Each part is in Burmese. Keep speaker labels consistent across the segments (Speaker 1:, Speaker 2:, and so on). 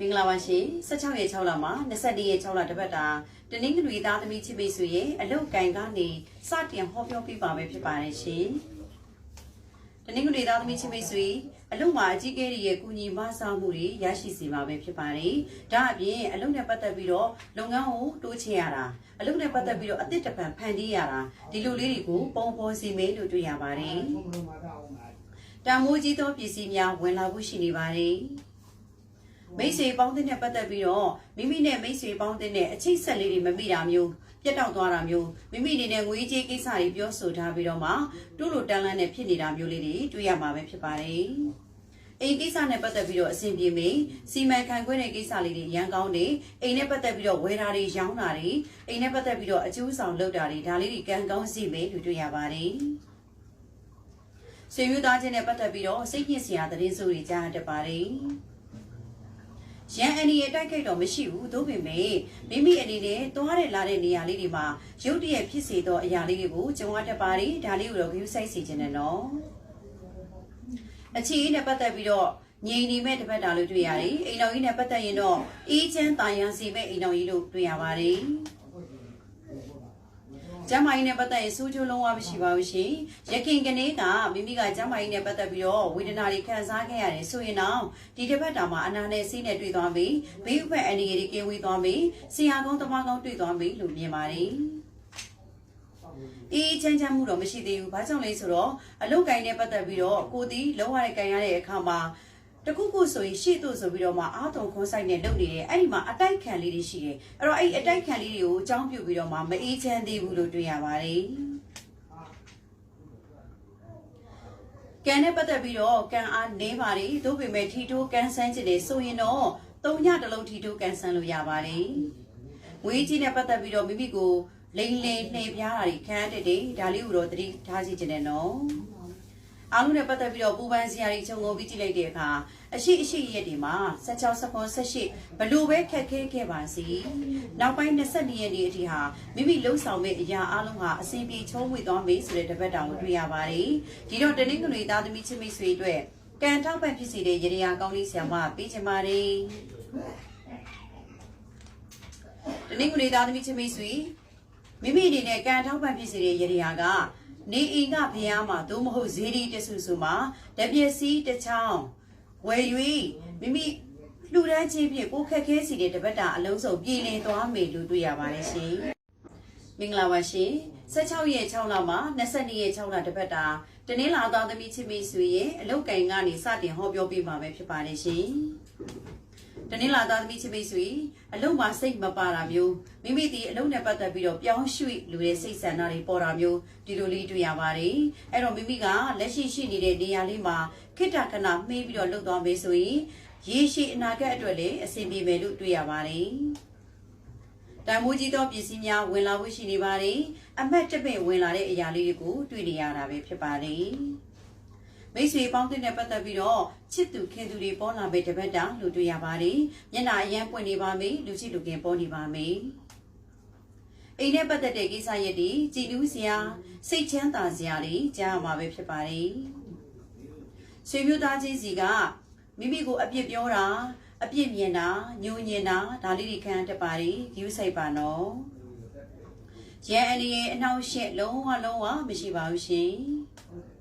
Speaker 1: မင်္ဂလာပါရှင်16ရက်6လမှာ22ရက်6လတပတ်တာတနင်္ဂနွေသားသမီးချစ်မိတ်ဆွေရဲ့အလုတ်ကန်ကနေစတင်ဟောပြောပြပါမယ်ဖြစ်ပါတယ်ရှင်တနင်္ဂနွေသားသမီးချစ်မိတ်ဆွေအလုတ်မှာအကြီးကဲတွေရဲ့ကုညီမဆာမှုတွေရရှိစေပါပဲဖြစ်ပါတယ်ဒါအပြင်အလုတ်နဲ့ပတ်သက်ပြီးတော့လုပ်ငန်းကိုတိုးချဲ့ရတာအလုတ်နဲ့ပတ်သက်ပြီးတော့အသစ်တစ်ပံဖန်တီးရတာဒီလိုလေးတွေကိုပုံဖော်စီမယ်လို့တွေ့ရပါတယ်တန်မိုးကြီးသောပစ္စည်းများဝင်လာဖို့ရှိနေပါတယ် မိတ်ဆွေပေါင်းတဲ့နဲ့ပတ်သက်ပြီးတော့မိမိနဲ့မိတ်ဆွေပေါင်းတဲ့နဲ့အချိတ်ဆက်လေးတွေမမိတာမျိုးပြတ်တောက်သွားတာမျိုးမိမိအနေနဲ့ငွေကြေးကိစ္စတွေပြောဆိုထားပြီးတော့မှတူးလိုတန်းလန်းနဲ့ဖြစ်နေတာမျိုးလေးတွေတွေ့ရမှာပဲဖြစ်ပါတယ်။အိမ်ကိစ္စနဲ့ပတ်သက်ပြီးတော့အဆင်ပြေမေးစီမံခန့်ခွဲတဲ့ကိစ္စလေးတွေရန်ကောင်းနေအိမ်နဲ့ပတ်သက်ပြီးတော့ဝယ်တာတွေရောင်းတာတွေအိမ်နဲ့ပတ်သက်ပြီးတော့အကျိုးဆောင်လုပ်တာတွေဒါလေးတွေကံကောင်းစီမေးလို့တွေ့ရပါတယ်။ဆွေမျိုးသားချင်းနဲ့ပတ်သက်ပြီးတော့စိတ်ညစ်စရာသတင်းစိုးတွေကြားရတတ်ပါတယ်။ ရန်အန်ဒီရဲ့တိုက်ခိုက်တော့မရှိဘူးသို့ပေမဲ့မိမိအနေနဲ့သွားတဲ့လာတဲ့နေရာလေးတွေမှာရုတ်တရက်ဖြစ်စေသောအရာလေးတွေကိုကြုံရတတ်ပါတယ်ဒါလေးကိုတော့ view site စီခြင်းနဲ့နော်အခြေအနေနဲ့ပတ်သက်ပြီးတော့ငြိမ်နေမဲ့တစ်ပတ်တာလို့တွေ့ရတယ်အိမ်တော်ကြီးနဲ့ပတ်သက်ရင်တော့အေးချမ်းတာယာစီမဲ့အိမ်တော်ကြီးလို့တွေ့ရပါတယ် ကျမ်းမာရေးနဲ့ပတ်သက်ရင်စိုးကျိုးလုံးဝမရှိပါဘူးရှင်။ရခင်ကနေကမိမိကကျမ်းမာရေးနဲ့ပတ်သက်ပြီးတော့ဝေဒနာတွေခံစားခဲ့ရတယ်ဆိုရင်တော့ဒီတစ်ပတ်တာမှာအနာနဲ့ဆေးနဲ့တွေ့သွားပြီ။ဘေးဥပ္ပအန္တရာယ်တွေကင်းဝေးသွားပြီ။ဆရာကောင်းတမကောင်းတွေ့သွားပြီလို့မြင်ပါတယ်။အေးချမ်းချမ်းမှုတော့မရှိသေးဘူး။ဘာကြောင့်လဲဆိုတော့အလုတ်ကင်နဲ့ပတ်သက်ပြီးတော့ကိုတီလုံးဝတဲ့ကင်ရတဲ့အခါမှာ တခုခုဆိုရင်ရှေ့သို့ဆိုပြီးတော့မှအာတုံခွန်ဆိုင်နဲ့လုပ်နေတယ်အဲ့ဒီမှာအတိုက်ခံလေးတွေရှိတယ်အဲ့တော့အဲ့ဒီအတိုက်ခံလေးတွေကိုအကြောင်းပြုပြီးတော့မှမအေးချမ်းသေးဘူးလို့တွေ့ရပါတယ်ကံနဲ့ပတ်သက်ပြီးတော့ကံအားနည်းပါတယ်သို့ပေမဲ့ထီတိုးကန်ဆန်းခြင်းတွေဆိုရင်တော့သုံးညတစ်လုံးထီတိုးကန်ဆန်းလို့ရပါတယ်ငွေကြီးနဲ့ပတ်သက်ပြီးတော့မိမိကိုလိန်လိန်နှိပ်ပြားတာတွေခံရတဲ့တဲ့ဒါလေးကိုတော့သတိထားစီခြင်းနဲ့နော် အားလုံးနဲ့ပတ်သက်ပြီးတော့ပူပန်စရာတွေခြုံငုံပြီးကြည့်လိုက်တဲ့အခါအရှိအရှိရက်တွေမှာ16 17 18ဘလို့ပဲခက်ခဲခဲ့ပါစီနောက်ပိုင်း22ရက်နေ့အထိဟာမိမိလှုပ်ဆောင်မဲ့အရာအလုံးဟာအစဉ်ပြေချုံးဝေသွားမေးဆိုတဲ့တပတ်တောင်ကိုတွေ့ရပါတယ်ဒီတော့တနင်္ဂနွေသားသမီးချစ်မိတ်ဆွေအတွက်ကံထောက်ပံ့ဖြစ်စီတဲ့ရေရာကောင်းလေးဆရာမပေးချင်ပါတယ်တနင်္ဂနွေသားသမီးချစ်မိတ်ဆွေမိမိအနေနဲ့ကံထောက်ပံ့ဖြစ်စေတဲ့ယရိယာက နေအိမ်ကဘုရားမှာသို့မဟုတ်ဇေဒီတဆူဆူမှာတပြည့်စီတစ်ချောင်းဝယ်၍မိမိလှူဒန်းခြင်းဖြင့်ကိုယ်ခက်ခဲစီတဲ့တပတ်တာအလုံးစုံပြည်လည်သွားမယ်လို့တွေ့ရပါတယ်ရှင်မင်္ဂလာပါရှင်16ရက်6လမှာ22ရက်6လတပတ်တာတနင်္လာသားသမီးချစ်မိတ်ဆွေရဲ့အလုတ်ကင်ကနေစတင်ဟောပြောပေးမှာပဲဖြစ်ပါတယ်ရှင် တနင်္လာသားသမီးချစ်မိတ်ဆွေအလုံးမှာစိတ်မပါတာမျိုးမိမိဒီအလုံးနဲ့ပတ်သက်ပြီးတော့ပြောင်းရွှေ့လူရဲ့စိတ်ဆန္ဒတွေပေါ်တာမျိုးဒီလိုလေးတွေ့ရပါတယ်အဲ့တော့မိမိကလက်ရှိရှိနေတဲ့နေရာလေးမှာခိတ္တခဏမှေးပြီးတော့လှုပ်သွားမယ်ဆိုရင်ရေရှည်အနာဂတ်အတွက်လည်းအဆင်ပြေမယ်လို့တွေ့ရပါတယ်တန်မိုးကြီးသောပစ္စည်းများဝင်လာဖို့ရှိနေပါတယ်အမတ်တပင့်ဝင်လာတဲ့အရာလေးတွေကိုတွေ့နေရတာပဲဖြစ်ပါတယ် မိတ်ဆွေပေါင်းတဲ့နဲ့ပတ်သက်ပြီးတော့ချစ်သူခင်သူတွေပေါ်လာပေတပတ်တာလို့တွေ့ရပါတယ်။မျက်နှာအရန်ပွင့်နေပါမေလူချစ်လူခင်ပေါ်နေပါမေ။အိမ်နဲ့ပတ်သက်တဲ့ကိစ္စရက်တွေကြည်လူးစရာစိတ်ချမ်းသာစရာတွေကြားရမှာပဲဖြစ်ပါတယ်။ဆွေမျိုးသားချင်းစီကမိမိကိုအပြစ်ပြောတာအပြစ်မြင်တာညှို့ညင်တာဒါလေးတွေခံတတ်ပါတယ်။ view ဆိုင်ပါနော်။ရန်အနေရဲ့အနောက်ရှက်လုံးဝလုံးဝမရှိပါဘူးရှင်။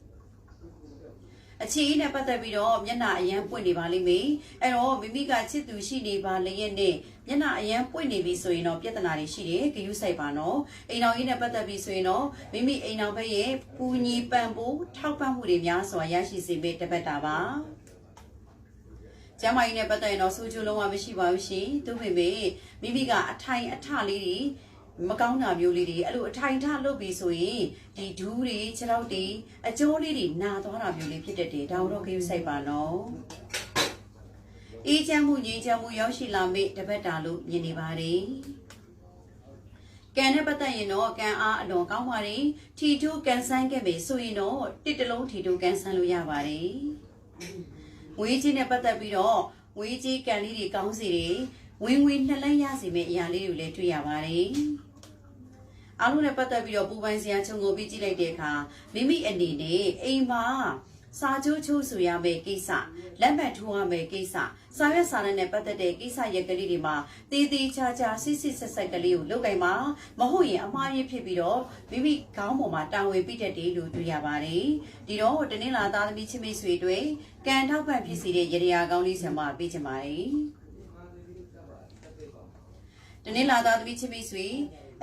Speaker 1: အခြေအနေနဲ့ပတ်သက်ပြီးတော့မျက်နှာအရန်ပွင့်နေပါလိမ့်မယ်အဲ့တော့မိမိကချစ်သူရှိနေပါလျက်နဲ့မျက်နှာအရန်ပွင့်နေပြီဆိုရင်တော့ပြဿနာတွေရှိတယ်ဂယုစိုက်ပါနော်အိမ်တော်ကြီးနဲ့ပတ်သက်ပြီးဆိုရင်တော့မိမိအိမ်တော်ဘက်ရဲ့ပူညီပံပိုးထောက်ပံ့မှုတွေများစွာရရှိစေမယ့်တပတ်တာပါကျမ်းမာရေးနဲ့ပတ်သက်ရင်တော့စူးကျူးလုံးဝမရှိပါဘူးရှင်သူပေမဲ့မိမိကအထိုင်အထလေးတွေ မကောင်းတာမျိုးလေးတွေအဲ့လိုအထိုင်ထလုပ်ပြီးဆိုရင်ဒီဒူးတွေခြေထောက်တွေအကျိုးလေးတွေနာသွားတာမျိုးလေးဖြစ်တတ်တယ်ဒါတော့ခရုစိုက်ပါနော်အေးချမ်းမှုငြိမ်းချမ်းမှုရောက်ရှိလာမိတပတ်တာလို့မြင်နေပါတယ်ကံနဲ့ပတ်သက်ရင်တော့ကံအားအလွန်ကောင်းပါတယ်ထီထူးကန်ဆန်းခဲ့ပြီဆိုရင်တော့တစ်တလုံးထီထူးကန်ဆန်းလို့ရပါတယ်ငွေကြီးနဲ့ပတ်သက်ပြီးတော့ငွေကြီးကံလေးတွေကောင်းစီတယ်ဝင်ငွေနှလန်းရစီမဲ့အရာလေးတွေလည်းတွေ့ရပါတယ် အားလုံးနဲ့ပတ်သက်ပြီးတော့ပူပန်စရာခြုံငုံပြီးကြည့်လိုက်တဲ့အခါမိမိအနေနဲ့အိမ်မှာစာချိုးချိုးဆိုရမယ့်ကိစ္စလက်မှတ်ထိုးရမယ့်ကိစ္စစာရွက်စာတမ်းနဲ့ပတ်သက်တဲ့ကိစ္စရက်ကလေးတွေမှာတည်တည်ချာချာစစ်စစ်ဆက်ဆက်ကလေးကိုလုပ်ကြပါမဟုတ်ရင်အမှားရဖြစ်ပြီးတော့မိမိခေါင်းပေါ်မှာတာဝန်ပြီးတတ်တယ်လို့တွေ့ရပါတယ်ဒီတော့တနင်္လာသားသမီးချင်းမိတ်ဆွေတွေကံထောက်ပံ့ဖြစ်စီတဲ့ရတရားကောင်းလေးဆံမပေးချင်ပါတယ်တနင်္လာသားသမီးချင်းမိတ်ဆွေ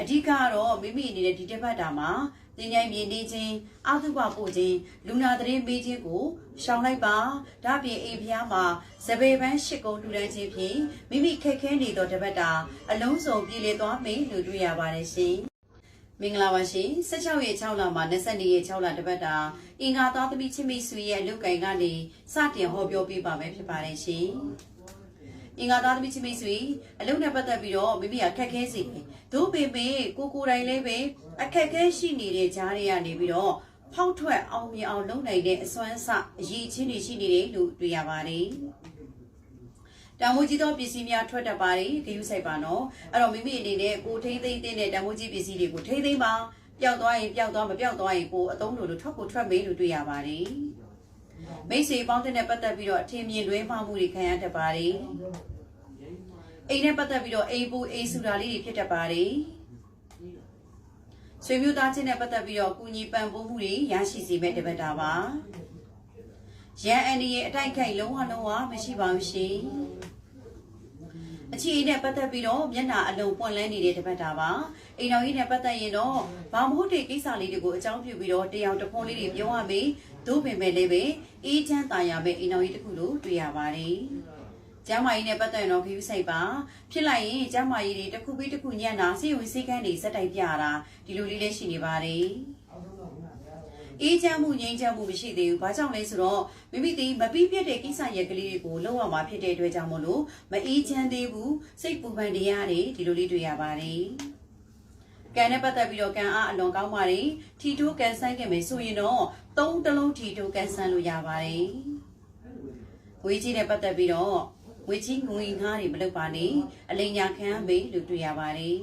Speaker 1: အဓိကကတော့မိမိအနေနဲ့ဒီတစ်ပတ်တာမှာတင်ញိုင်မြင်နေခြင်းအာသုဘပို့ခြင်းလူနာတရေမေးခြင်းကိုရှောင်လိုက်ပါဒါပြင်အိမ်ဖျားမှာစပယ်ပန်းရှစ်ကုံထူထမ်းခြင်းဖြင့်မိမိခက်ခဲနေသောတစ်ပတ်တာအလုံးစုံပြည်လည်သွားမယ်လို့တွေ့ရပါတယ်ရှင်မင်္ဂလာပါရှင်16ရက်6လမှာ22ရက်6လတစ်ပတ်တာအင်္ဂါသားသမီးချင်းမိတ်ဆွေရဲ့အလုတ်ကင်ကနေစတင်ဟောပြောပေးပါမယ်ဖြစ်ပါတယ်ရှင် အင်္ဂါသားသမီးချင်းမိတ်ဆွေအလုပ်နဲ့ပတ်သက်ပြီးတော့မိမိကခက်ခဲစေတယ်။တို့ပေမဲ့ကိုကိုယ်တိုင်လည်းပဲအခက်ခဲရှိနေတဲ့ကြားတွေကနေပြီးတော့ဖောက်ထွက်အောင်မြင်အောင်လုပ်နိုင်တဲ့အစွမ်းအစအရေးချင်းတွေရှိနေတယ်လို့တွေ့ရပါတယ်။တံမိုးကြီးသောပစ္စည်းများထွက်တတ်ပါတယ်ဂရုစိုက်ပါနော်။အဲ့တော့မိမိအနေနဲ့ကိုထိမ့်သိမ့်တဲ့တံမိုးကြီးပစ္စည်းတွေကိုထိမ့်သိမ့်ပါပျောက်သွားရင်ပျောက်သွားမပျောက်သွားရင်ကိုအသုံးလိုလိုထွက်ကိုထွက်မေးလို့တွေ့ရပါတယ်။မိတ်ဆွေပေါင်းတဲ့နဲ့ပတ်သက်ပြီးတော့အထင်မြင်လွဲမှားမှုတွေခံရတတ်ပါတယ်။ အိမ်နဲ့ပတ်သက်ပြီးတော့အိမ်ပူအိမ်ဆူတာလေးတွေဖြစ်တတ်ပါတယ်။ဆွေမျိုးသားချင်းနဲ့ပတ်သက်ပြီးတော့ကုညီပံ့ပိုးမှုတွေရရှိစေမဲ့တပတ်တာပါ။ရန်အန်ဒီရဲ့အတိုက်ခိုက်လုံးဝလုံးဝမရှိပါဘူးရှင်။အခြေအနေနဲ့ပတ်သက်ပြီးတော့မျက်နှာအလုံးပွင့်လန်းနေတဲ့တပတ်တာပါ။အိမ်တော်ကြီးနဲ့ပတ်သက်ရင်တော့ဘာမဟုတ်တဲ့ကိစ္စလေးတွေကိုအကြောင်းပြုပြီးတော့တရားတခွန်းလေးတွေပြောရမယ်။သို့ပင်မဲ့လည်းပဲအေးချမ်းသာယာမဲ့အိမ်တော်ကြီးတစ်ခုလို့တွေ့ရပါတယ်။ ကျမ်းမာရေးနဲ့ပတ်သက်ရင်တော့ခရူးဆိုင်ပါဖြစ်လိုက်ရင်ကျမ်းမာရေးတွေတစ်ခုပြီးတစ်ခုညံ့တာစိတ်ဝင်စိတ်ကန်းတွေစက်တိုက်ပြတာဒီလိုလေးလည်းရှိနေပါတယ်အေးချမ်းမှုငြိမ်းချမ်းမှုမရှိသေးဘူး။ဘာကြောင့်လဲဆိုတော့မိမိဒီမပြီးပြတ်တဲ့ကိစ္စရက်ကလေးတွေကိုလောက်ရမှာဖြစ်တဲ့အတွက်ကြောင့်မလို့မအေးချမ်းသေးဘူးစိတ်ပူပန်တရားတွေဒီလိုလေးတွေ့ရပါတယ်။ကံနဲ့ပတ်သက်ပြီးတော့ကံအားအလွန်ကောင်းပါတယ်။ထီတိုးကန်ဆန်းခဲ့မယ်ဆိုရင်တော့သုံးတလုံးထီတိုးကန်ဆန်းလို့ရပါတယ်။ဝေးကြီးနဲ့ပတ်သက်ပြီးတော့ ဝေကြီးငွေငါးတွေမလုပ်ပါနဲ့အလိညာခံမေးလို့တွေ့ရပါတယ်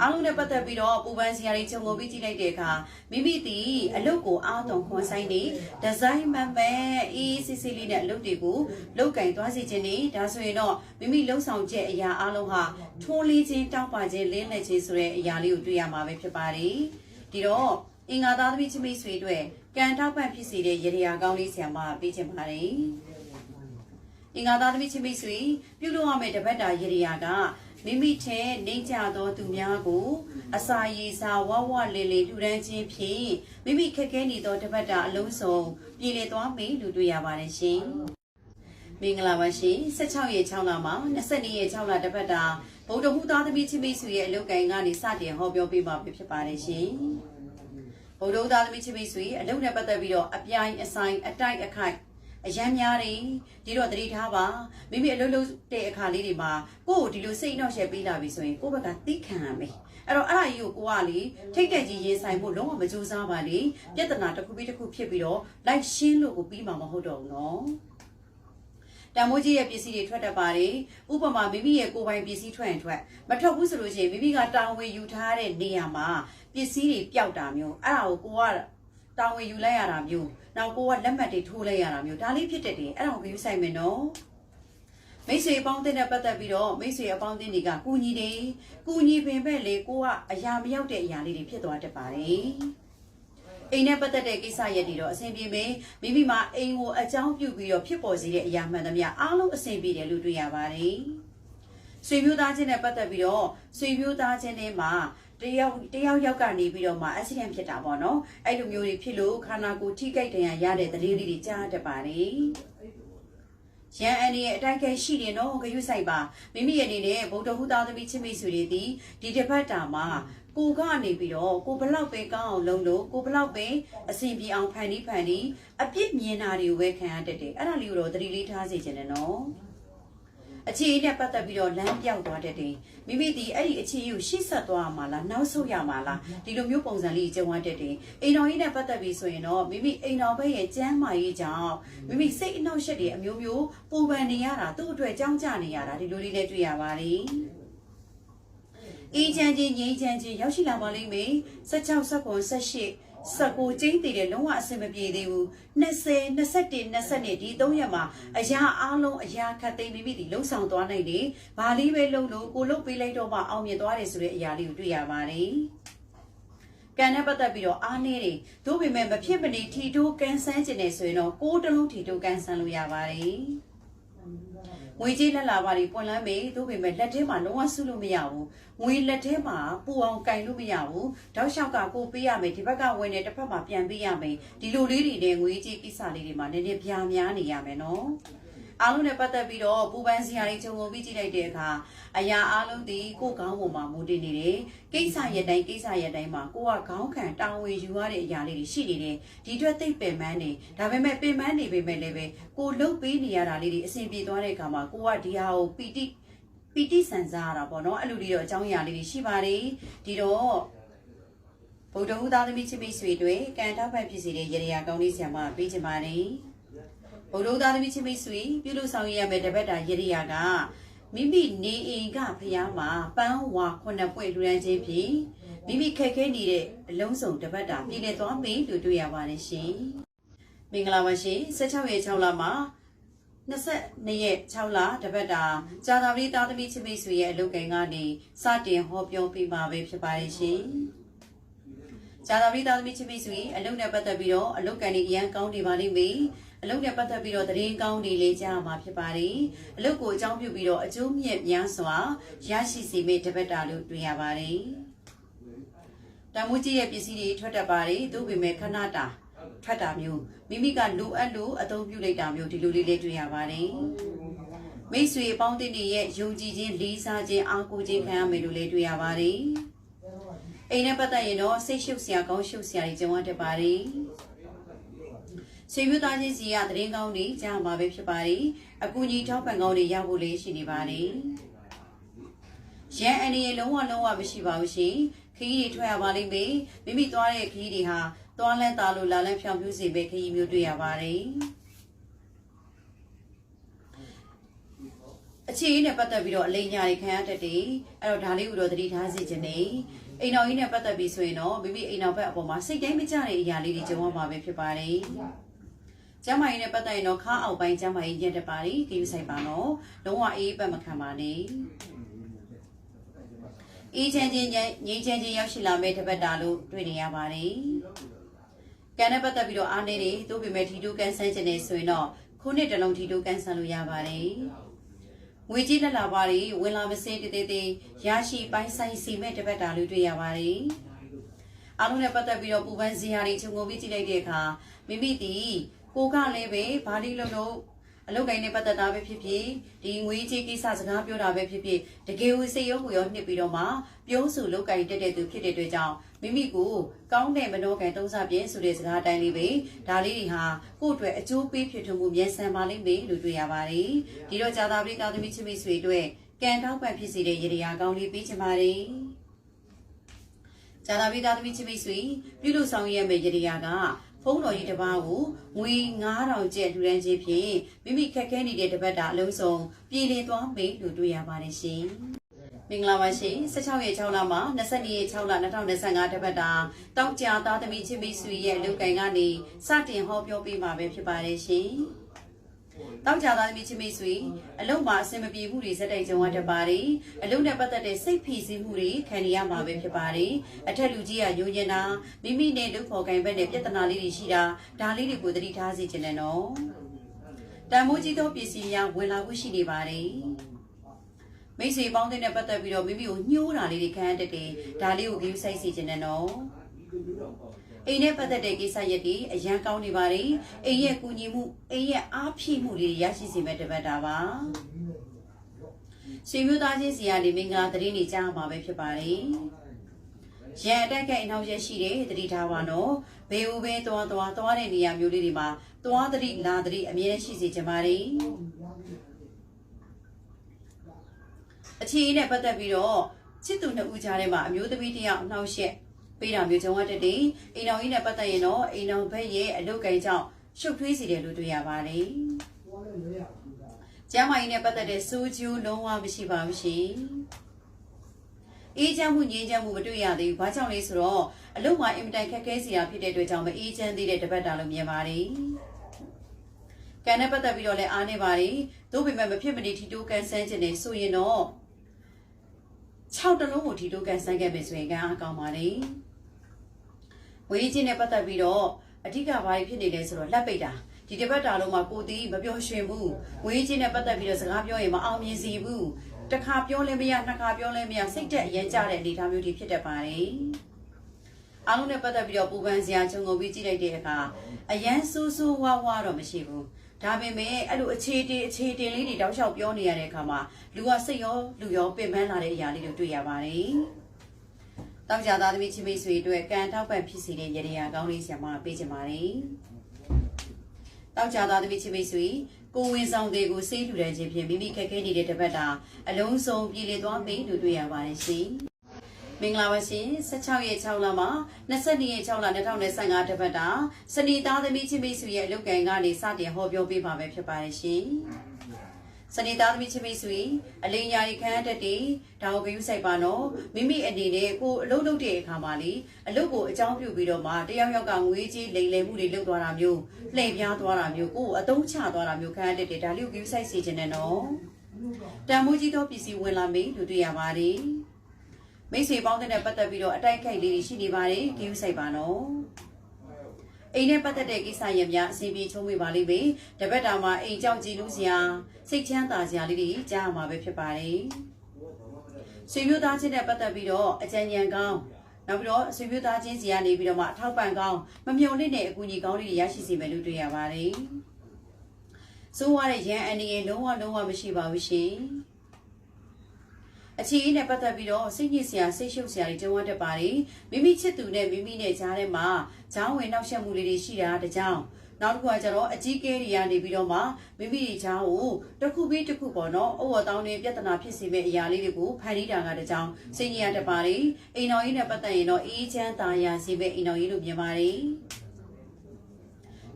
Speaker 1: အားလုံးနဲ့ပတ်သက်ပြီးတော့ပူပန်စရာတွေခြုံငုံပြီးကြည့်လိုက်တဲ့အခါမိမိဒီအလုပ်ကိုအားသွန်ခွန်ဆိုင်နေဒီဇိုင်းမှန်ပဲအေးစစ်စစ်လေးနဲ့အလုပ်တွေကိုလောက်ကင်သွားစီခြင်းနေဒါဆိုရင်တော့မိမိလှုပ်ဆောင်ချက်အရာအားလုံးဟာထိုးလေးခြင်းတောက်ပါခြင်းလင်းလက်ခြင်းဆိုတဲ့အရာလေးကိုတွေ့ရမှာပဲဖြစ်ပါတယ်ဒီတော့အင်္ဂါသားသမီးချင်းမိတ်ဆွေတို့ကံထောက်ပံ့ဖြစ်စေတဲ့ရေရာကောင်းလေးဆရာမပေးချင်ပါတယ် အင်္ဂါသားသမီးချင်းမိတ်ဆွေပြုလုပ်ရမယ့်တပတ်တာရေရာကမိမိထဲနေကြသောသူများကို အစာရည်စာဝဝလေလေထူထမ်းခြင်းဖြင့်မိမိခက်ခဲနေသောတပတ်တာအလုံးစုံပြည်လည်သွားမယ်လို့တွေ့ရပါတယ်ရှင်။မင်္ဂလာပါရှင်။16ရက်6လမှာ22ရက်6လတပတ်တာဗုဒ္ဓဟူသားသမီးချင်းမိတ်ဆွေရဲ့အလုပ်ကိုင်ကနေစတင်ဟောပြောပေးမှာဖြစ်ပါတယ်ရှင်။ဗုဒ္ဓဟူသားသမီးချင်းမိတ်ဆွေအလုပ်နဲ့ပတ်သက်ပြီးတော့အပြိုင်အဆိုင်အတိုက်အခိုက် အရန်များတယ်ဒီတော့သတိထားပါမိမိအလုပ်လုပ်တဲ့အခါလေးတွေမှာကိုယ့်ကိုဒီလိုစိတ်နှောက်ရှက်ပေးလာပြီဆိုရင်ကိုယ့်ဘက်ကသိခံရမယ်အဲ့တော့အဲ့ဒါကြီးကိုကိုကလေထိတ်တက်ကြီးရင်ဆိုင်ဖို့လုံးဝမကြိုးစားပါလေပြဿနာတစ်ခုပြီးတစ်ခုဖြစ်ပြီးတော့လိုက်ရှင်းလို့ကိုပြီးမှာမဟုတ်တော့ဘူးနော်တမိုးကြီးရဲ့ပစ္စည်းတွေထွက်တတ်ပါတယ်ဥပမာမိမိရဲ့ကိုယ်ပိုင်ပစ္စည်းထွက်ရင်ထွက်မထွက်ဘူးဆိုလို့ရှိရင်မိမိကတာဝန်ယူထားတဲ့နေရာမှာပစ္စည်းတွေပျောက်တာမျိုးအဲ့ဒါကိုကိုက တာဝန်ယူလိုက်ရတာမျိုးနောက်ကိုကလက်မှတ်တွေထိုးလိုက်ရတာမျိုးဒါလေးဖြစ်တတ်တယ်အဲ့ဒါကိုယူဆိုင်မယ်နော်မိတ်ဆွေအပေါင်းအသင်းနဲ့ပတ်သက်ပြီးတော့မိတ်ဆွေအပေါင်းအသင်းတွေကကူညီတယ်ကူညီပင်ပဲလေကိုကအရာမရောက်တဲ့အရာလေးတွေဖြစ်သွားတတ်ပါတယ်အိမ်နဲ့ပတ်သက်တဲ့ကိစ္စရက်တွေတော့အဆင်ပြေမယ်မိမိမှာအိမ်ကိုအကြောင်းပြုပြီးတော့ဖြစ်ပေါ်စေတဲ့အရာမှန်သမျှအားလုံးအဆင်ပြေတယ်လို့တွေ့ရပါတယ်ဆွေမျိုးသားချင်းနဲ့ပတ်သက်ပြီးတော့ဆွေမျိုးသားချင်းတွေမှာ တယောက်တယောက်ယောက်ကနေပြီးတော့မှ accident ဖြစ်တာပေါ့နော်အဲ့လိုမျိုးတွေဖြစ်လို့ခန္ဓာကိုယ်ထိခိုက်ဒဏ်ရာရတဲ့သတင်းလေးတွေကြားတတ်ပါတယ်ရန်အန်ရဲ့အတိုက်ခဲရှိတယ်နော်ဂယုဆိုင်ပါမိမိရဲ့အနေနဲ့ဗုဒ္ဓဟူသားသမီးချင်းမိတ်ဆွေတွေဒီဒီတစ်ပတ်တာမှာကိုကနေပြီးတော့ကိုဘလောက်ပဲကောင်းအောင်လုပ်လို့ကိုဘလောက်ပဲအဆင်ပြေအောင်ဖန်တီးဖန်တီးအပြစ်မြင်တာတွေကိုပဲခံရတတ်တယ်အဲ့ဒါလေးကိုတော့သတိလေးထားစေချင်တယ်နော် အခြေအနေနဲ့ပတ်သက်ပြီးတော့လမ်းပြောက်သွားတတ်တယ်မိမိဒီအဲ့ဒီအခြေအနေကိုရှေ့ဆက်သွားမှာလားနောက်ဆုတ်ရမှာလားဒီလိုမျိုးပုံစံလေးကြုံရတတ်တယ်အိမ်တော်ကြီးနဲ့ပတ်သက်ပြီးဆိုရင်တော့မိမိအိမ်တော်ဘက်ရဲ့ကျမ်းမာရေးကြောင့်မိမိစိတ်အနှောက်အယှက်တွေအမျိုးမျိုးပူပန်နေရတာသူ့အတွက်ကြောင်းကြနေရတာဒီလိုလေးလည်းတွေ့ရပါတယ်အေးချမ်းချင်းငြိမ်းချမ်းချင်းရောက်ရှိလာပါလိမ့်မယ်16 19 18 19ကျင်းတည်တဲ့လုံးဝအဆင်မပြေသေးဘူး20 21 22ဒီ3ရက်မှာအရာအားလုံးအရာခတ်သိမ်းမိမိဒီလှုပ်ဆောင်သွားနိုင်တယ်။ဘာလေးပဲလှုပ်လို့ကိုလှုပ်ပေးလိုက်တော့မှအောင်မြင်သွားတယ်ဆိုတဲ့အရာလေးကိုတွေ့ရပါတယ်။ကံနဲ့ပတ်သက်ပြီးတော့အားနည်းတယ်။သို့ပေမဲ့မဖြစ်မနေထီတိုးကန်ဆန်းကျင်နေဆိုရင်တော့ကိုယ်တစ်လုံးထီတိုးကန်ဆန်းလို့ရပါတယ်။ ငွေကြေးလက်လာပါတွေပွင့်လန်းမေသို့ပေမဲ့လက်ထဲမှာလုံးဝဆုလို့မရဘူးငွေလက်ထဲမှာပူအောင်ကင်လို့မရဘူးတောက်လျှောက်ကကိုပေးရမယ်ဒီဘက်ကဝင်နေတစ်ဖက်မှာပြန်ပေးရမယ်ဒီလိုလေးတွေနဲ့ငွေကြေးကိစ္စလေးတွေမှာနည်းနည်းပြာများနေရမယ်နော် အားလုံးနဲ့ပတ်သက်ပြီးတော့ပူပန်းစရာတွေခြုံငုံပြီးကြည့်လိုက်တဲ့အခါအရာအားလုံးဒီကိုယ်ကောင်းပုံမှာမူတည်နေတယ်ကိစ္စရက်တိုင်းကိစ္စရက်တိုင်းမှာကိုကခေါင်းခံတာဝန်ယူရတဲ့အရာလေးတွေရှိနေတယ်ဒီအတွက်သိပ်ပင်ပန်းနေဒါပေမဲ့ပင်ပန်းနေပေမဲ့လည်းပဲကိုလှုပ်ပေးနေရတာလေးတွေအဆင်ပြေသွားတဲ့အခါမှာကိုကဒီဟာကိုပီတိပီတိဆန်စားရတာပေါ့နော်အဲ့လိုတွေတော့အကြောင်းအရာလေးတွေရှိပါတယ်ဒီတော့ဗုဒ္ဓဟူသားသမီးချစ်မိတ်ဆွေတွေကံထောက်ပံ့ဖြစ်စေတဲ့ရေရာကောင်းလေးဆရာမပေးချင်ပါတယ် ဗုဒ္ဓဟူသားသမီးချစ်မိတ်ဆွေပြုလို့ဆောင်ရွက်ရမယ့်တပတ်တာရေရာကမိမိနေအိမ်ကဖျားမှာပန်းဝါခုနှစ်ပွင့်လူရန်ချင်းဖြင့်မိမိခက်ခဲနေတဲ့အလုံးစုံတပတ်တာပြည်လည်သွားပြီလို့တွေ့ရပါတယ်ရှင်မင်္ဂလာပါရှင်16ရက်6လမှာ22ရက်6လတပတ်တာဇာတာပတိသားသမီးချစ်မိတ်ဆွေရဲ့အလုပ်ကိန်းကနေစတင်ဟောပြောပေးမှာပဲဖြစ်ပါတယ်ရှင်ဇာတာပတိသားသမီးချစ်မိတ်ဆွေအလုပ်နဲ့ပတ်သက်ပြီးတော့အလုပ်ကန်တွေအရန်ကောင်းနေပါလိမ့်မယ် အလုပ်နဲ့ပတ်သက်ပြီးတော့သတင်းကောင်းတွေလေးကြားမှာဖြစ်ပါတယ်အလုပ်ကိုအကြောင်းပြုပြီးတော့အကျိုးမြတ်များစွာရရှိစေမယ့်တပတ်တာလို့တွေ့ရပါတယ်တန်မိုးကြီးရဲ့ပစ္စည်းတွေထွက်တတ်ပါတယ်သို့ပေမဲ့ခဏတာထွက်တာမျိုးမိမိကလိုအပ်လို့အသုံးပြုလိုက်တာမျိုးဒီလိုလေးလေးတွေ့ရပါတယ်မိတ်ဆွေအပေါင်းအသင်းတွေရဲ့ယုံကြည်ခြင်းလေးစားခြင်းအားကိုးခြင်းခံရမယ်လို့လည်းတွေ့ရပါတယ်အိမ်နဲ့ပတ်သက်ရင်တော့စိတ်ရှုပ်စရာကောင်းရှုပ်စရာတွေကြုံရတတ်ပါတယ် ဆွေမျိုးသားချင်းစီကသတင်းကောင်းတွေကြားမှာပဲဖြစ်ပါတယ်အကူအညီထောက်ပံ့ကောင်းတွေရဖို့လေးရှိနေပါတယ်ရန်အနေနဲ့လုံးဝလုံးဝမရှိပါဘူးရှင်ခရီးတွေထွက်ရပါလိမ့်မယ်မိမိသွားတဲ့ခရီးတွေဟာသွားလန်းသားလို့လာလန်းဖြောင်ပြူးစေပဲခရီးမျိုးတွေ့ရပါတယ်အခြေအနေနဲ့ပတ်သက်ပြီးတော့အလိညာတွေခံရတတ်တယ်အဲ့တော့ဒါလေးကိုတော့သတိထားစေချင်တယ်အိမ်တော်ကြီးနဲ့ပတ်သက်ပြီးဆိုရင်တော့မိမိအိမ်တော်ဘက်အပေါ်မှာစိတ်တိုင်းမကျတဲ့အရာလေးတွေကြုံရမှာပဲဖြစ်ပါတယ် ကျမ်းမာရေးနဲ့ပတ်သက်ရင်တော့ခါအောက်ပိုင်းကျမ်းမာရေးညက်တပါးကြီးဂိမ်းဆိုင်ပါတော့လုံးဝအေးပတ်မခံပါနဲ့အေးချမ်းချင်းငြိမ်းချမ်းချင်းရောက်ရှိလာမဲ့တပတ်တာလို့တွေ့နေရပါတယ်ကံနဲ့ပတ်သက်ပြီးတော့အားနေတယ်သို့ပေမဲ့ထီတိုးကန်ဆန်းခြင်းနေဆိုရင်တော့ခုနှစ်တလုံးထီတိုးကန်ဆန်းလို့ရပါတယ်ငွေကြီးလက်လာပါတွေဝင်လာမစင်းတသေးသေးရရှိပိုင်းဆိုင်စီမဲ့တပတ်တာလို့တွေ့ရပါတယ်အားလုံးနဲ့ပတ်သက်ပြီးတော့ပူပန်းစရာတွေခြုံငုံပြီးကြည့်လိုက်တဲ့အခါမိမိတီ ကိုကလည်းပဲဘာလို့လို့လို့အလုပ်ကိုင်းနဲ့ပတ်သက်တာပဲဖြစ်ဖြစ်ဒီငွေကြေးကိစ္စစကားပြောတာပဲဖြစ်ဖြစ်တကယ်ကိုစိတ်ရောကိုရောနှစ်ပြီးတော့မှပြောဆိုလုပ်ကိုင်းတက်တဲ့သူဖြစ်တဲ့အတွက်ကြောင့်မိမိကိုကောင်းတဲ့မနောကံသုံးစားပြင်းဆိုတဲ့စကားအတိုင်းလေးပဲဒါလေးတွေဟာကိုယ့်အတွက်အကျိုးပေးဖြစ်ထွန်းမှုမြန်ဆန်ပါလိမ့်မယ်လို့တွေ့ရပါတယ်ဒီတော့ဇာတာပရိသသမီးချစ်မိတ်ဆွေအတွက်ကံထောက်ပံ့ဖြစ်စေတဲ့ရေရာကောင်းလေးပေးချင်ပါတယ်ဇာတာပရိသသမီးချစ်မိတ်ဆွေပြုလို့ဆောင်ရွက်မယ့်ရေရာက ဖုန်းတော်ကြီးတစ်ပါးကိုငွေ9000ကျပ်လှူဒန်းခြင်းဖြင့်မိမိခက်ခဲနေတဲ့တပတ်တာအလုံးစုံပြည်လည်သွားမယ်လို့တွေ့ရပါတယ်ရှင်။မင်္ဂလာပါရှင်16ရက်6လမှာ22ရက်6လ2025တပတ်တာတောက်ကြသားသမီးချင်းမိတ်ဆွေရဲ့လူကန်ကနေစတင်ဟောပြောပေးမှာပဲဖြစ်ပါတယ်ရှင်။ တောက်ကြသားသမီးချင်းမိတ်ဆွေအလုံးမှာအစင်မပြေမှုတွေစက်တိုက်ကြုံရတပါတယ်။အလုံးနဲ့ပတ်သက်တဲ့စိတ်ဖိစီးမှုတွေခံရမှာပဲဖြစ်ပါတယ်။အထက်လူကြီးကယုံကျင်တာမိမိနဲ့လူဖော်ကင်ဘက်နဲ့ပြဿနာလေးတွေရှိတာဒါလေးတွေကိုသတိထားစေချင်တယ်နော်။တန်မိုးကြီးသောပစ္စည်းများဝင်လာဖို့ရှိနေပါတယ်။မိတ်ဆွေပေါင်းတဲ့နဲ့ပတ်သက်ပြီးတော့မိမိကိုညှိုးတာလေးတွေခံရတတ်တယ်ဒါလေးကိုကြည့်ဆိုင်စေချင်တယ်နော် အိမ်နဲ့ပတ်သက်တဲ့ကိစ္စရက်တွေအရန်ကောင်းနေပါတယ်အိမ်ရဲ့ကူညီမှုအိမ်ရဲ့အားဖြည့်မှုတွေရရှိစေမဲ့တပတ်တာပါဆွေမျိုးသားချင်းစီကနေမင်္ဂလာသတင်းတွေကြားမှာပဲဖြစ်ပါတယ်ရန်အတက်ကအိမ်အောင်ရက်ရှိတယ်တတိထားပါနော်ဘေဦးပဲသွားသွားသွားတဲ့နေရာမျိုးလေးတွေမှာသွားတတိလာတတိအမြဲရှိစေချင်ပါတယ်အခြေအနေနဲ့ပတ်သက်ပြီးတော့ချစ်သူနှစ်ဦးကြားထဲမှာအမျိုးသမီးတစ်ယောက်နှောက်ယှက် ပေးတာမျိုးကြုံရတဲ့တဲ့အိမ်တော်ကြီးနဲ့ပတ်သက်ရင်တော့အိမ်တော်ဘက်ရဲ့အလုတ်ကိန်းကြောင့်ရှုပ်ထွေးစီတယ်လို့တွေ့ရပါတယ်။ကျမ်းမာရေးနဲ့ပတ်သက်တဲ့စိုးကျိုးလုံးဝမရှိပါဘူးရှင်။အေးချမ်းမှုငြိမ်းချမ်းမှုမတွေ့ရသေးဘူးဘာကြောင့်လဲဆိုတော့အလုပ်မှာအင်မတန်ခက်ခဲစရာဖြစ်တဲ့အတွက်ကြောင့်မအေးချမ်းသေးတဲ့တပတ်တာလို့မြင်ပါတယ်ကံနဲ့ပတ်သက်ပြီးတော့လည်းအားနေပါတယ်သို့ပေမဲ့မဖြစ်မနေထီတိုးကန်ဆန်းခြင်းနဲ့ဆိုရင်တော့6တလုံးကိုထီတိုးကန်ဆန်းခဲ့ပြီဆိုရင်ကံအားကောင်းပါတ ယ်ဝေးချင်းနဲ့ပတ်သက်ပြီးတော့အဓိကဘာဖြစ်နေလဲဆိုတော့လက်ပိတ်တာဒီတပတ်တာလုံးမှာကိုတီးမပြောရွှင်ဘူးဝေးချင်းနဲ့ပတ်သက်ပြီးတော့စကားပြောရင်မအောင်မြင်စီဘူးတစ်ခါပြောလဲမရနှစ်ခါပြောလဲမရစိတ်တက်အရင်ကြတဲ့အနေအထားမျိုးတွေဖြစ်တတ်ပါတယ်အားလုံးနဲ့ပတ်သက်ပြီးတော့ပူပန်စရာခြုံငုံပြီးကြည့်လိုက်တဲ့အခါအရန်ဆူဆူဝါဝါတော့မရှိဘူးဒါပေမဲ့အဲ့လိုအခြေတင်အခြေတင်လေးတွေတောက်လျှောက်ပြောနေရတဲ့အခါမှာလူကစိတ်ရောလူရောပင်ပန်းလာတဲ့အရာလေးတွေတွေ့ရပါတယ်။ တောက်ကြသားသမီးချင်းမိတ်ဆွေအတွက်ကံထောက်ပံ့ဖြစ်စေတဲ့ရတရားကောင်းလေးဆရာမပေးချင်ပါတယ်။တောက်ကြသားသမီးချင်းမိတ်ဆွေကိုဝင်ဆောင်တွေကိုစေးလူတဲ့ခြင်းဖြင့်မိမိခက်ခဲနေတဲ့တပတ်တာအလုံးစုံပြည်လေသွားပြီလို့တွေ့ရပါတယ်ရှင်။မင်္ဂလာပါရှင်16ရက်6လမှာ22ရက်6လ2025တပတ်တာစနေသားသမီးချင်းမိတ်ဆွေရဲ့အလုပ်ကံကနေစတင်ဟောပြောပေးပါမယ်ဖြစ်ပါတယ်ရှင် စနေသားသမီးချင်းမိတ်ဆွေအလိန်ညာရီခန်းတက်တီဒါကိုဂရုစိုက်ပါနော်မိမိအနေနဲ့ကိုအလုပ်လုပ်တဲ့အခါမှာလေအလုပ်ကိုအကြောင်းပြုပြီးတော့မှတယောက်ယောက်ကငွေကြီးလိမ်လည်မှုတွေလုပ်သွားတာမျိုးလှည့်ပြားသွားတာမျိုးကိုအတုံးချသွားတာမျိုးခန်းတက်တီဒါလေးကိုဂရုစိုက်စေချင်တယ်နော်တန်မိုးကြီးသောပစ္စည်းဝင်လာပြီလို့တွေ့ရပါတယ်မိတ်ဆွေပေါင်းတဲ့နဲ့ပတ်သက်ပြီးတော့အတိုက်ခိုက်လေးတွေရှိနေပါတယ်ဂရုစိုက်ပါနော် အိမ်နဲ့ပတ်သက်တဲ့ကိစ္စရပ်များအစီအပြေချုံးမိပါလိမ့်မယ်တပတ်တာမှာအိမ်ကြောက်ကြည်လို့စရာစိတ်ချမ်းသာစရာလေးတွေကြားရမှာပဲဖြစ်ပါတယ်ဆွေမျိုးသားချင်းနဲ့ပတ်သက်ပြီးတော့အကြံဉာဏ်ကောင်းနောက်ပြီးတော့ဆွေမျိုးသားချင်းစီကနေပြီးတော့မှအထောက်ပံ့ကောင်းမမြုံလေးနဲ့အကူအညီကောင်းလေးတွေရရှိစေမယ်လို့တွေ့ရပါတယ်ဆိုးရတဲ့ရန်အန်ဒီရဲ့လုံးဝလုံးဝမရှိပါဘူးရှင် အခြေအနေနဲ့ပတ်သက်ပြီးတော့စိတ်ညစ်စရာစိတ်ရှုပ်စရာတွေကြုံရတတ်ပါတယ်မိမိချစ်သူနဲ့မိမိနဲ့ကြားထဲမှာဂျောင်းဝင်နှောက်ယှက်မှုလေးတွေရှိတာတကြောင်နောက်တစ်ခုကကျတော့အကြီးကဲတွေကနေပြီးတော့မှမိမိတွေချားကိုတစ်ခုပြီးတစ်ခုပေါ့နော်အဝတ်တောင်းတွေပြဿနာဖြစ်စေမဲ့အရာလေးတွေကိုဖန်တီးတာကတကြောင်စိတ်ညစ်ရတတ်ပါတယ်အိမ်တော်ကြီးနဲ့ပတ်သက်ရင်တော့အေးချမ်းသာယာစေမဲ့အိမ်တော်ကြီးလို့မြင်ပါတယ်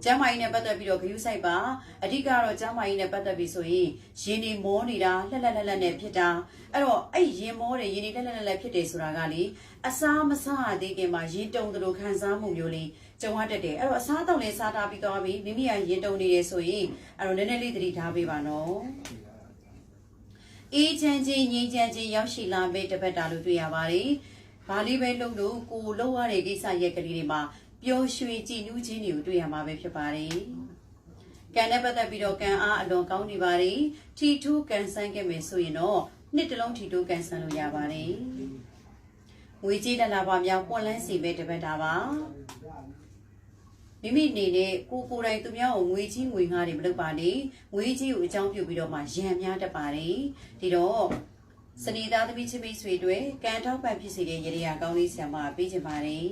Speaker 1: ကျမ်းမာရေးနဲ့ပတ်သက်ပြီးတော့ဂရုစိုက်ပါအဓိကတော့ကျမ်းမာရေးနဲ့ပတ်သက်ပြီးဆိုရင်ရင်နေမောနေတာလှက်လှက်လှက်လှက်နဲ့ဖြစ်တာအဲ့တော့အဲ့ရင်မောတယ်ရင်နေလှက်လှက်လှက်လှက်ဖြစ်တယ်ဆိုတာကလေအစားမစားရသေးခင်မှာရင်တုံတယ်လို့ခံစားမှုမျိုးလေးကြုံရတတ်တယ်အဲ့တော့အစားတောက်လေးစားထားပြီးသွားပြီမိမိကရင်တုံနေတယ်ဆိုရင်အဲ့တော့နည်းနည်းလေးသတိထားပေးပါနော်အေးချမ်းချင်းငြိမ်းချမ်းချင်းရောက်ရှိလာမဲ့တပတ်တာလို့တွေ့ရပါတယ်။ဘာလေးပဲလုပ်လို့ကိုလှုပ်ရတဲ့ကိစ္စရက်ကလေးတွေမှာ ပျော်ရွှင်ကြည်နူးခြင်းတွေကိုတွေ့ရမှာပဲဖြစ်ပါတယ်။ကံနဲ့ပတ်သက်ပြီးတော့ကံအားအလွန်ကောင်းနေပါတယ်။ထီထူးကံဆန်းခဲ့မယ်ဆိုရင်တော့နှစ်တလုံးထီထူးကံဆန်းလို့ရပါတယ်။ငွေကြေးလက်လာပါများပွင့်လန်းစီပဲတပတ်တာပါ။မိမိအနေနဲ့ကိုကိုယ်တိုင်သူများကိုငွေကြီးငွေငှားတွေမလုပ်ပါနဲ့ငွေကြီးကိုအကြောင်းပြုပြီးတော့မှရံများတတ်ပါတယ်ဒီတော့စနေသားသမီးချင်းမိတ်ဆွေတွေကံထောက်ပံ့ဖြစ်စေတဲ့ရည်ရည်ကောင်းလေးဆံမပေးချင်ပါတယ်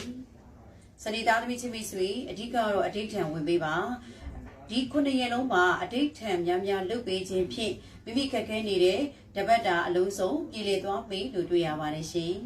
Speaker 1: စနေသားသမီးချင်းမိတ်ဆွေအဓိကတော့အဋိဋ္ဌံဝင်ပေးပါဒီခုနှစ်ရက်လုံးမှာအဋိဋ္ဌံများများလုပ်ပေးခြင်းဖြင့်မိမိခက်ခဲနေတဲ့တပတ်တာအလုံးစုံပြည်လေသွားပြီလို့တွေ့ရပါတယ်ရှင်